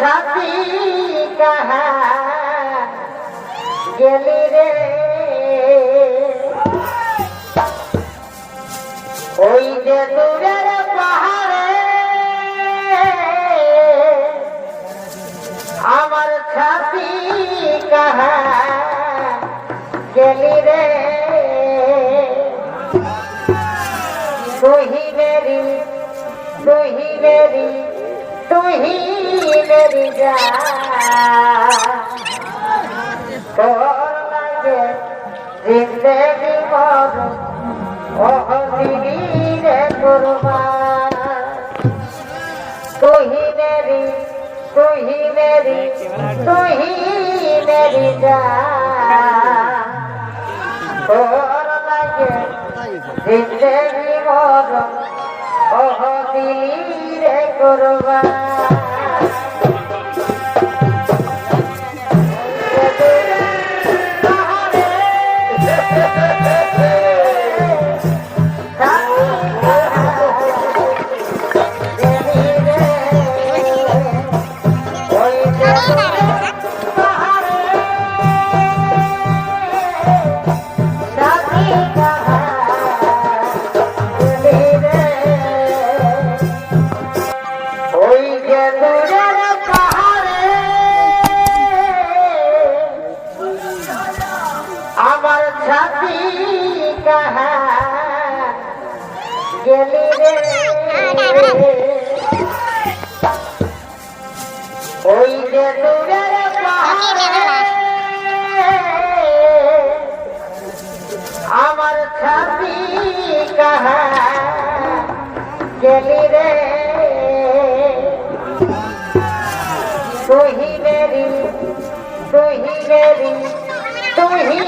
সাথী কাহা হ্যাঁ। গেলি রে। ওই যে পাহাড়ে আমার সাথী কাহা হ্যাঁ। গেলি রে। তুহি মেরি তুহি মেরি তুহি জিন্দগি মর ওহ দিদিরে কুরবান তুহি মেরি তুহি মেরি তুহি মেরি যা তোর লাগে জিন্দগি মর ওহ দিদিরে কুরবান ওই আমার সাথী কাহা? গেলি রে। ওই যে দূরের আমার সাথী কাহা? গেলি রে। তুহি মেরি তুহি মেরি তুহি